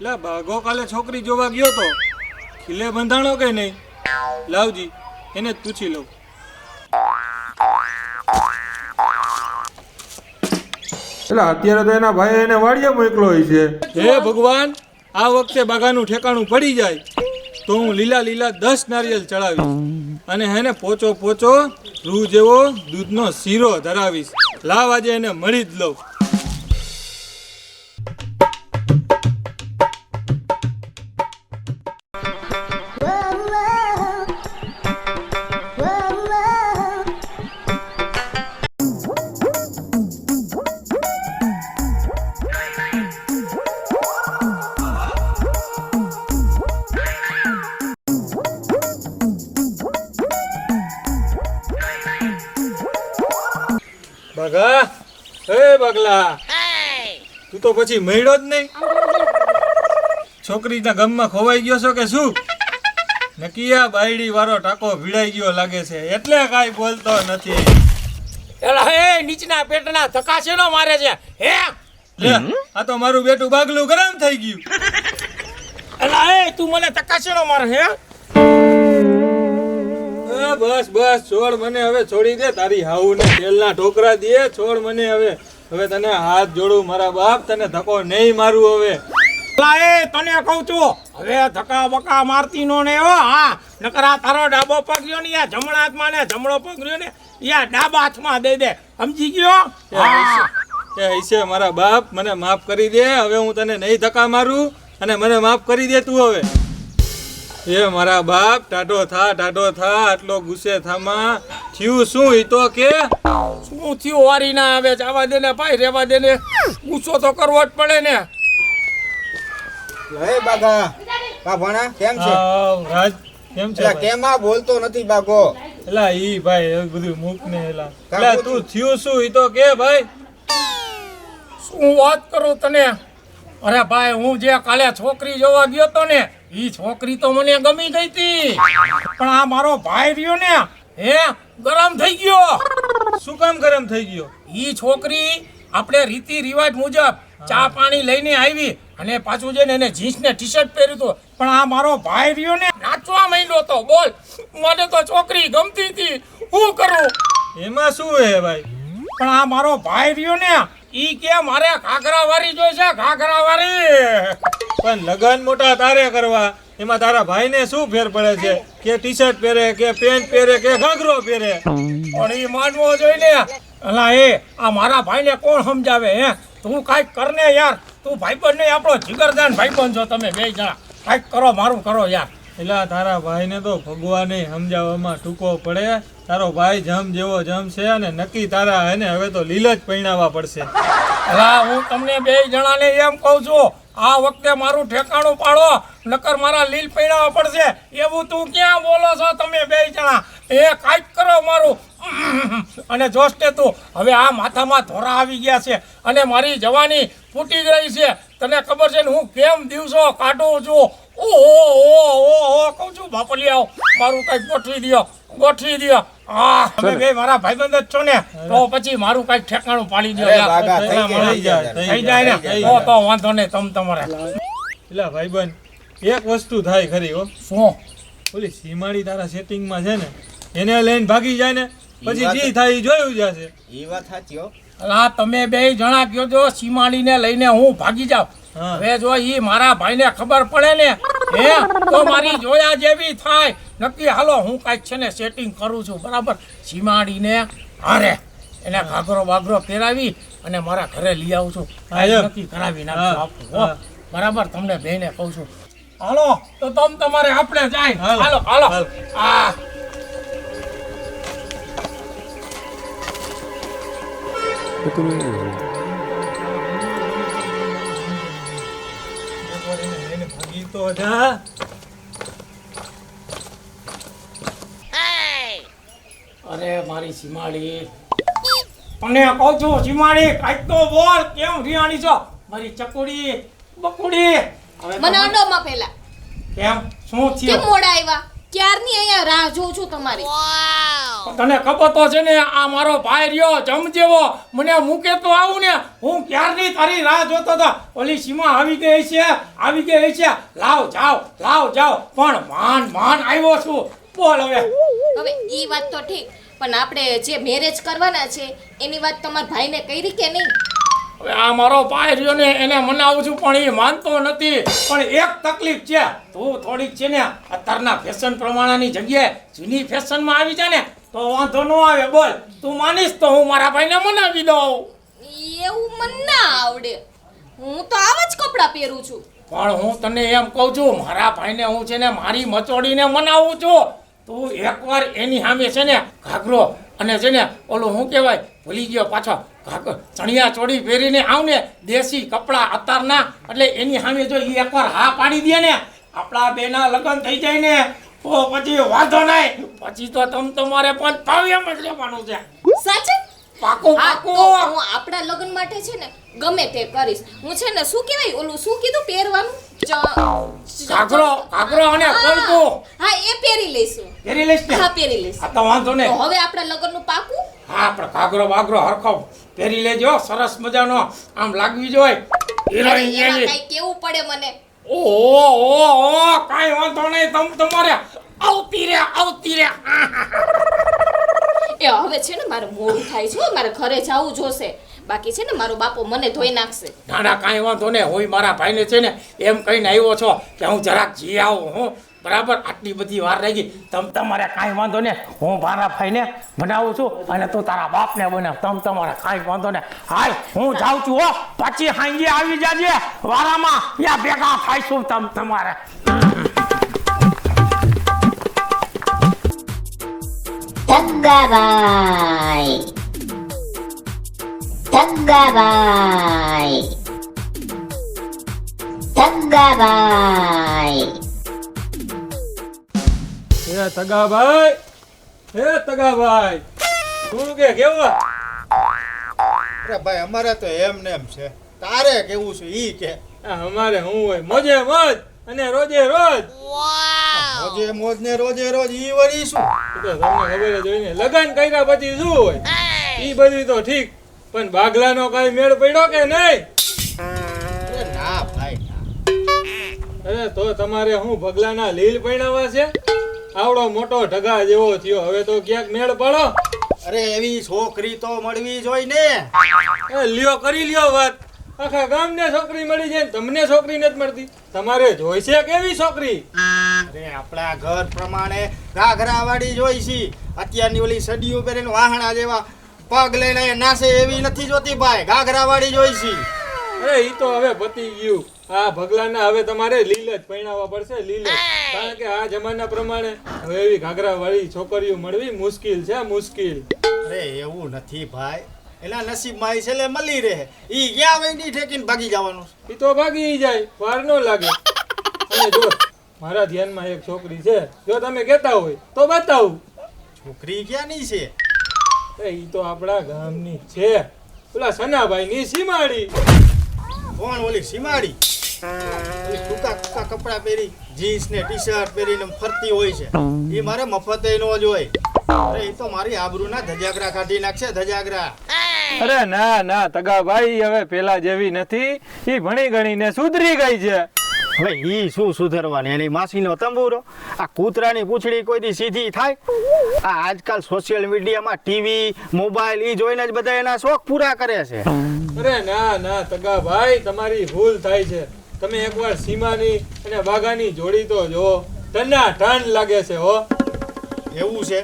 લે ભાગો કાલે છોકરી જોવા ગયો તો ખીલે બંધાણો કે નહીં? લાવજી એને જ પૂછી લઉં. એટલે અત્યારે તો એના ભાઈ એને વાડિયા મોકલો હોય છે. હે ભગવાન આ વખતે બાગાનું ઠેકાણું પડી જાય તો હું લીલા લીલા દસ નારિયેલ ચડાવીશ અને હેને પોચો પોચો રૂ જેવો દૂધનો શીરો ધરાવીશ. લાવ આજે એને મળી જ લઉં. બગા એ બગલા. તું તો પછી મળ્યો જ નહીં. છોકરીના ગમમાં ખોવાઈ ગયો છો કે શું? નકિયા બાયડી વાળો ટાકો ભીડાઈ ગયો લાગે છે. એટલે કાઈ બોલતો નથી. એલા હે નીચના પેટના ધક્કા શેનો મારે છે. હે? લે આ તો મારું બેટું બાગલું ગરમ થઈ ગયું. એલા હે તું મને ધક્કા મારે હે? બસ બસ છોડ મને હવે છોડી દે તારી હાઉ ને તેલના ઢોકરા દે છોડ મને હવે. હવે તને હાથ જોડું મારા બાપ તને ધક્કો નહીં મારું હવે. એલા તને કહું છું હવે ધક્કા બકા મારતી નો ને હો હા. નકરા તારો ડાબો પગ ગયો ને યા જમણા હાથમાં ને જમણો પગ રહ્યો ને યા ડાબા હાથમાં દઈ દે. સમજી ગયો? એ હૈસે મારા બાપ મને માફ કરી દે હવે હું તને નહીં ધક્કા મારું અને મને માફ કરી દે તું હવે. એ મારા બાપ ટાટો થા ટાટો થા આટલો ગુસ્સે થામાં. થયું શું ઈ તો કે? શું થયું? વારી ના આવે જવા દે ને ભાઈ રેવા દે ને. ગુસ્સો તો કરવો જ પડે ને. હે બાગા બા ભણા કેમ છે? રાજ કેમ છે કેમ આ બોલતો નથી બાગો? એલા ઈ ભાઈ એ બધું મૂક ને એલા. એલા તું થયું શું ઈ તો કે ભાઈ? શું વાત કરું તને? અરે ભાઈ હું જે કાલે છોકરી જોવા ગયો તો ને ઈ છોકરી તો મને ગમી ગઈ હતી પણ આ મારો ભાઈ રહ્યો ને હે ગરમ થઈ ગયો. શું કામ ગરમ થઈ ગયો? ઈ છોકરી આપણે રીતિ રિવાજ મુજબ ચા પાણી લઈને આવી અને પાછું છે ને એને જીન્સ ને ટી શર્ટ પહેર્યું હતું. પણ આ મારો ભાઈ રહ્યો ને નાચવા માંડ્યો તો બોલ મને તો છોકરી ગમતી હતી હું કરું? એમાં શું હે ભાઈ? પણ આ મારો ભાઈ રહ્યો ને ઈ કે મારે ઘાઘરા વાળી જોઈશે ઘાઘરા વાળી પણ લગન મોટા તારે કરવા એમાં તારા ભાઈને શું ફેર પડે છે? કે ટી શર્ટ પહેરે કે પેન્ટ પહેરે કે ઘાઘરો પહેરે? પણ એ માનવો જોઈને અલા એ આ મારા ભાઈને કોણ સમજાવે હે? તું કાંઈક કર ને યાર. તું ભાઈબંધ નહીં આપણો જીગરદાન ભાઈબંધ છો તમે બે જણા. કાંઈક કરો મારું કરો યાર. એટલે તારા ભાઈને તો ભગવાને સમજાવવામાં ટૂંકો પડે. તારો ભાઈ જમ જેવો જમ છે અને નક્કી તારા એને હવે તો લીલ જ પૈણાવા પડશે. અલા હું તમને બે જણાને એમ કહું છું આ વખતે મારું ઠેકાણું પાડો, નકર મારા લીલ પૈણાવા પડશે. એવું તું ક્યાં બોલો છો તમે બે જણા? એ કાંઈક કરો મારું. અને જોસ્ટે તું, હવે આ માથામાં ધોરા આવી ગયા છે અને મારી જવાની ફૂટી ગઈ છે. તને ખબર છે ને હું કેમ દિવસો કાઢું છું? ઓહો ઓહો ઓહો, કહું છું બાપલિયાઓ મારું કંઈક ગોઠવી દ્યો, ગોઠવી હા તમે બે મારા ભાઈબંધ જ છો ને. તો પછી મારું કઈ ઠેકાણું પાડી થઈ જાય, ને. તો તો વાંધો નહીં તમ તમારે. એટલે ભાઈબંધ એક વસ્તુ થાય ખરી હો. શું? ઓલી સીમાડી તારા સેટિંગમાં છે ને એને લઈને ભાગી જાય ને પછી જી થાય જોયું જશે. એ વાત સાચી હા. તમે બે જણા કયો છો સીમાડીને લઈને હું ભાગી જાઉં. હવે જો ઈ મારા ભાઈને ખબર પડે ને હે? તો મારી જોયા જેવી થાય. નક્કી હાલો હું કાંઈક છે ને સેટિંગ કરું છું બરાબર? સીમાડીને હારે એને ઘાઘરો બાઘરો પહેરાવી અને મારા ઘરે લઈ આવું છું. નક્કી કરાવી નાખું. બરાબર? તમને બેને કહું છું. હાલો તો તમ તમારે આપણે જાય. હાલો, હાલો હાલો. હાલો. હા તો જા અરે મારી સીમાડી અને કહું છું સીમાડી કાંઈક તો બોલ કેમ રિયાણી છો? મારી ચકુડી બકુડી. હવે મને અંડોમાં પેલા. કેમ? શું કેમ થયું મોડા આવ્યા? ક્યારની અહીંયા રાહ જોઉં છું તમારી? તને ખબર તો છે ને આ મારો ભાઈ રહ્યો જમ જેવો મને મૂકે તો આવું ને. હું ક્યારની તારી રાહ જોતો હતો? ઓલી સીમા આવી ગઈ છે આવી ગઈ છે. લાવ જાવ લાવ જાવ. પણ માન માન આવ્યો છું. બોલ હવે. હવે ઈ વાત તો ઠીક પણ આપણે જે મેરેજ કરવાના છે એની વાત તમારા ભાઈને કરી કે નહીં? હવે આ મારો ભાઈ રહ્યો ને એને મનાવું છું પણ એ માનતો નથી. પણ એક તકલીફ છે તું થોડીક છે ને અત્યારના ફેશન પ્રમાણેની જગ્યાએ જૂની ફેશનમાં આવી જાય ને. તો વાંધો ન આવે બોલ. તું માનીશ તો હું મારા ભાઈને મનાવી દઉં. એવું મને ના આવડે. હું તો આવા જ કપડાં પહેરું છું. પણ હું તને એમ કહું છું મારા ભાઈને હું છે ને મારી મચોડીને મનાવું છું. તું એકવાર એની સામે છે ને ઘાઘરો અને છે ને ઓલું શું કહેવાય ભૂલી ગયો પાછો ઘાઘરો ચણિયા ચોળી પહેરીને આવ ને દેશી કપડાં અત્યારના એટલે એની સામે જો એ એકવાર હા પાડી દે ને આપણા બેના લગ્ન થઈ જાય ને તો પછી વાંધો નહીં. પછી તો તમ તમારે પણ ભાવ્યમ જ લેવાનું છે. સાચે? પાકું પાકું. હું આપણા લગ્ન માટે છે ને ગમે તે કરીશ. હું છે ને શું કહેવાય? ઓલું શું કીધું? પહેરવાનું? ઘાઘરો ઘાઘરો અને કોલકો હા એ પહેરી લઈશું. પહેરી લઈશ ને? હા પહેરી લઈશ. આ તો વાંધો નહીં. હવે આપણા લગ્નનું પાકું? હા આપણે ઘાઘરો બાઘરો હરખો પહેરી લેજો. સરસ મજાનો. આમ લાગવી જોઈએ. હિરોઈન જેવી કેવું પડે મને? ઓહો ઓહો કાંઈ વાંધો નહીં તમ તમારે. આવતી રે આવતી રે એ, હવે છે ને મારે મોડું થાય છે મારે ઘરે જવું જોશે બાકી છે ને મારો બાપો મને ધોઈ નાખશે. ના ના, કાંઈ વાંધો નહીં. હોય મારા ભાઈને છે ને એમ કહીને આવ્યો છો કે હું જરાક જી આવું, હું બરાબર? આટલી બધી વાર રહી ગઈ. તમ તમારે કાંઈ વાંધો નહીં. હું મારા ભાઈને બનાવું છું અને તું તારા બાપને બનાવ. તમ તમારે કાંઈ વાંધો નહીં. હાલ, હું જાઉં છું, હો. પછી હાંગી આવી જાજે. વારામાં યા ભેગા થાઈશું તમ તમારે. થગ્ગાભાઈ થગ્ગાભાઈ થગ્ગાભાઈ હે તગાભાઈ? હે તગાભાઈ? શું કે કેવું? અરે ભાઈ અમારે તો એમ ને એમ છે. તારે કેવું છે? ઈ કે. અમારે હું હોય? મોજે મોજ અને રોજે રોજ. રોજે મોજ ને રોજે રોજ ઈ વળી શું? એ તો તમને ખબર જ હોય ને લગ્ન કર્યા પછી શું હોય? ઈ બધું તો ઠીક પણ બાગલાનો કઈ મેળ પડ્યો કે નહીં? અરે ના ભાઈ ના. અરે તો તમારે હું ભગલાના લીલ પૈણાવા છે? આવડો મોટો ઢગા જેવો થયો. હવે તો ક્યાંક મેળ પડો. અરે એવી છોકરી તો મળવી જોઈ ને. એ લ્યો કરી લ્યો વાત. આખા ગામને છોકરી મળી જાય ને તમને છોકરી નથી મળતી. તમારે જોઈશે કેવી છોકરી? અરે આપણા ઘર પ્રમાણે ઘાઘરા વાળી જોઈ છી. અત્યારની ઓલી સડીઓ પહેરીને વાહણા જેવા પગ લઈને નાસે એવી નથી જોતી ભાઈ. ઘાઘરા વાળી જોઈશી અરે ઈ તો હવે પતી ગયું. આ ભગલાના હવે તમારે લીલ જ પહેણાવવા પડશે લીલ જ. કારણ કે આ જમાના પ્રમાણે હવે એવી ઘાઘરા વાળી છોકરીઓ મળવી મુશ્કેલ છે મુશ્કેલ. અરે એવું નથી ભાઈ. એના નસીબમાં ઈ છેલ્લે મળી રહે. ઈ ક્યાં વૈડી ઠેકીને ભાગી જવાનું ઈ તો ભાગી જાય વાર ન લાગે. અને જો મારા ધ્યાનમાં એક છોકરી છે. જો તમે કહેતા હોય તો બતાવું. છોકરી ક્યાંની છે? એ ઈ તો આપણા ગામની છે. પેલા સનાભાઈ ની સીમાડી. કોણ ઓલી સીમાડી? ટૂંકા ટૂંકા કપડાં પહેરી જીન્સ ને ટી શર્ટ પહેરીને ફરતી હોય છે. એ મારે મફતે નો જ હોય. અરે એ તો મારી આબરૂના ધજાગરા કાઢી નાખશે ધજાગરા. અરે ના ના તગાભાઈ હવે પેલા જેવી નથી. એ ભણી ગણીને સુધરી ગઈ છે. હવે ઈ શું સુધરવાની? એની માસીનો તંબુરો? આ કૂતરાની પૂંછડી કોઈ દી સીધી થાય? આ આજકાલ સોશિયલ મીડિયામાં ટીવી મોબાઈલ ઈ જોઈને જ બધા એના શોખ પૂરા કરે છે. અરે ના ના તગાભાઈ તમારી ભૂલ થાય છે. તમે એકવાર સીમાની અને વાઘાની જોડી તો જો ટના ટન લાગે છે હો. એવું છે?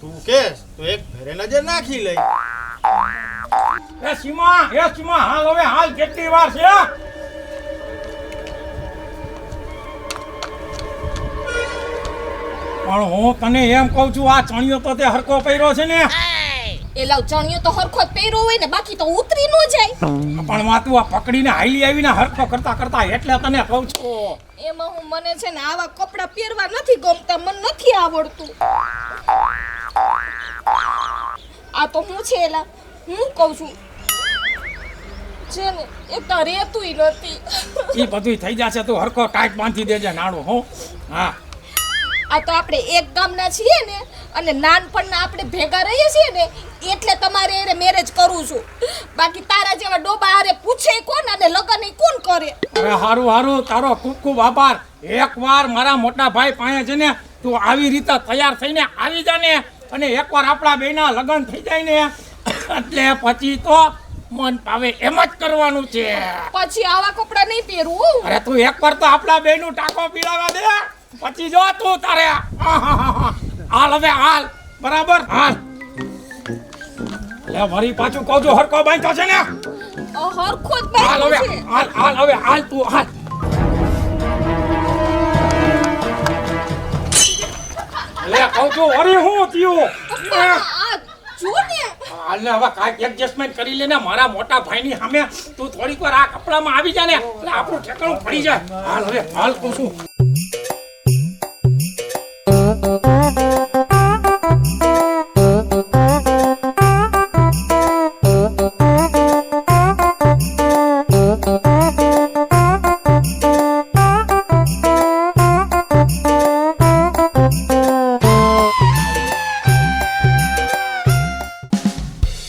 તું કેસ તો એક ફેરે નજર નાખી લઈ. એ સીમા એ સીમા હાલ હવે હાલ કેટલી વાર છે પણ હું તને એમ કહું છું આ ચણિયો તો તે હરકો પહેર્યો છે ને. એ લાવ ચણિયો તો હરખો પહેર્યો હોય ને બાકી તો ઉતરી ન જાય. પણ માં આ પકડીને હાલી આવીને હરખો કરતા કરતા એટલે તને કહું છું. એમાં હું મને છે ને આવા કપડા પહેરવા નથી ગમતા મને નથી આવડતું. આ તો હું છે એલા હું કહું છું. છે ને એક તો રેતુંય નથી. એ બધું થઈ જશે તું હરખો ટાઈટ બાંધી દેજે નાડું હો. હા. આ તો આપણે એક ગામના છીએ ને અને નાનપણના આપણે ભેગા રહીએ છીએ ને એટલે તમારે એને મેરેજ કરું છું. બાકી તારા જેવા ડોબા હારે પૂછે કોણ અને લગ્ન કોણ કરે? અરે હારું હારું તારો ખૂબ ખૂબ આભાર. એકવાર મારા મોટા ભાઈ પાસે છે ને તું આવી રીતે તૈયાર થઈને આવી જાને અને એકવાર આપણા બેના લગ્ન થઈ જાય ને એટલે પછી તો મન પાવે એમ જ કરવાનું છે. પછી આવા કપડા નહીં પહેરવું અરે તું એકવાર તો આપણા બેનું ટાંકો પીડાવા દે. પછી જો તું તારે. આહાહાહા. હાલ હવે હાલ. બરાબર? હાલ. લે વરી પાછું કહું છું હરકો બાંધ્યો છે ને. હરખો જ હાલ હવે હાલ હાલ હવે હાલ તું હાલ. લે કહું છું અરે હું થયું? હાલ હવે કાંઈક એડજસ્ટમેન્ટ કરી લે મારા મોટા ભાઈની સામે. તું થોડીક વાર આ કપડામાં આવી જા ને એટલે આપણું ઠેકાણું પડી જાય. હાલ હવે હાલ કહું છું.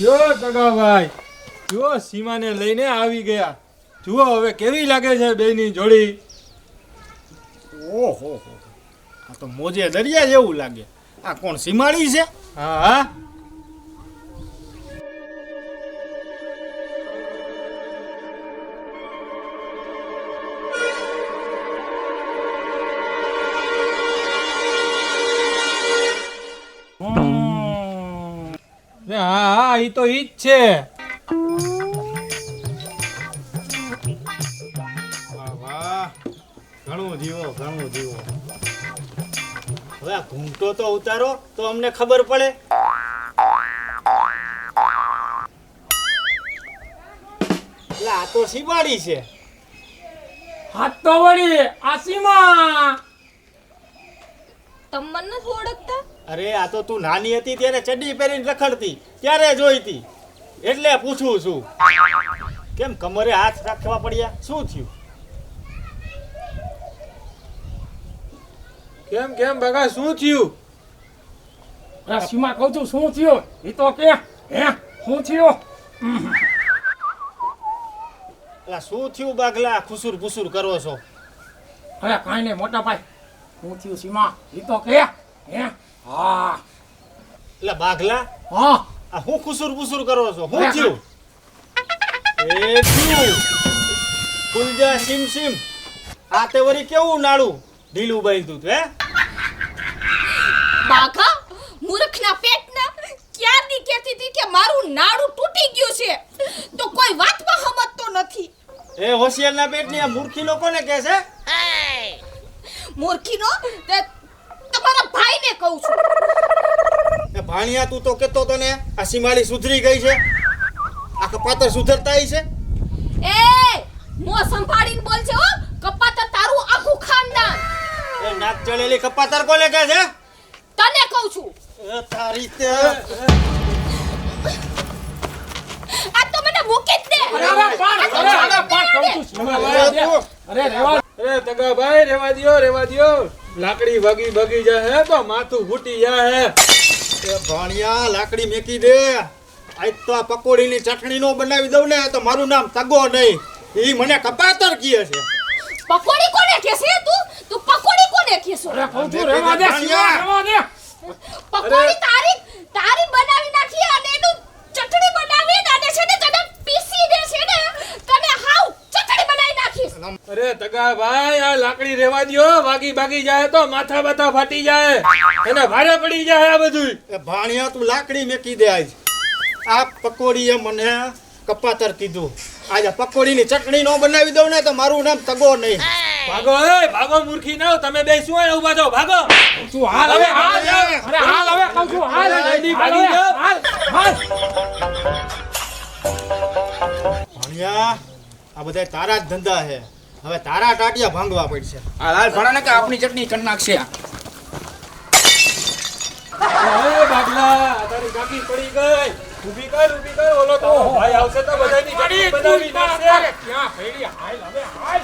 જો ટકાભાઈ જુઓ સીમાને લઈને આવી ગયા. જુઓ હવે કેવી લાગે છે બેની જોડી. ઓહો આ તો મોજે દરિયા જેવું લાગે. આ કોણ સીમાડી છે? હા હા. હા હા એ તો ઈ જ છે. વાહ વાહ. ઘણું જીવો ઘણું જીવો. હવે આ ઘૂંટો તો ઉતારો તો અમને ખબર પડે. એટલે આ તો સીમાડી છે. હાથ તો વળી આસીમા તમને નથી ઓળખતા? અરે આ તો તું નાની હતી ત્યારે ચડ્ડી પહેરીને રખડતી ત્યારે જોઈતી. એટલે પૂછું છું કેમ કમરે હાથ રાખવા પડ્યા? શું થયું? કેમ કેમ બગા શું થયું? આ સીમા કહું છું શું થયું? એ તો કે હે શું થયું? એટલે શું થયું બાગલા? ખુસુર ફુસુર કરો છો. અરે કાંઈ નહીં મોટા ભાઈ. શું થયું સીમા? એ તો કે હે? હા. એટલે બાગલા હા. આ હું ખુસુર કુસુર કરો છો? શું થયું? એ થયું. ફૂલજા સીમ સીમ. આ તે વળી કેવું નાડું ઢીલું બાંધ્યું તું હે? બાઘા મૂર્ખના પેટના ક્યારની કહેતી હતી કે મારું નાડું તૂટી ગયું છે? તો કોઈ વાતમાં સમજતો નથી. એ હોશિયારના પેટની આ મૂર્ખી લોકોને કહે છે? મૂર્ખીનો તે તમારા ભાઈને કહું છું. એ ભાણિયા તું તો કેતો તો ને આ સીમાડી સુધરી ગઈ છે. આ કપાતર સુધરતા છે? એ મો સંભાળીને બોલ છે હો કપાતર તારું આખું ખાનદાન. એ નાક ચડેલી કપાતર કોને કહે છે? તને કહું છું. તારી તે મૂકી જ દે. અરે અરે પણ અરે અરે પણ છું. અરે રેવા અરે તગાભાઈ રેવા દિયો રેવા દ્યો. લાકડી ભગી ભાગી જાય તો માથું ફૂટી જાય એ ભાણિયા લાકડી મેકી દે. આજ તો આ પકોડીની ચટણી નો બનાવી દઉં ને તો મારું નામ તગો નહીં. ઈ મને કપાતર કહે છે. પકોડી કોને કહેશે તું? તું પકોડી કોને કહેશો? અરે કહું છું રેવા દે રેવા દે. પકોડી તારી તારી બનાવી નાખી અને એનું ચટણી બનાવી અને છે ને તને પીસી દે ને તને હાવ ચટણી બનાવી નાખીશ અરે તગાભાઈ આ લાકડી રેવા દ્યો. ભાગી ભાગી જાય તો માથા બાથા ફાટી જાય. એને ભારે પડી જાય આ બધું એ ભાણિયા તું લાકડી મેકી દે આજ. આ પકોડીએ મને કપાતર કીધું. આજે પકોડીની ચટણી નો બનાવી દઉં ને તો મારું નામ તગો નહીં. ભાગો એ ભાગો મૂર્ખી ના તમે બે શું હોય ઊભા છો ભાગો. કહું હાલ હવે હાલ અરે હાલ હવે કહું છું. હાલ જલ્દી ભાગી જાઓ. હાલ હાલ. ભાણિયા? આ બધા તારા જ ધંધા છે હવે તારા ટાટિયા ભાંગવા પડશે. આ લાલ ભણાને કે આપણી ચટણી કરી નાખશે અરે બાગલા તારી પડી ગઈ. ઊભી કર ઊભી કર. ઓલો તો ભાઈ આવશે તો બધાની ચટણી બનાવી નાખશે. ક્યાં ભેડી હાલ હવે હાલ.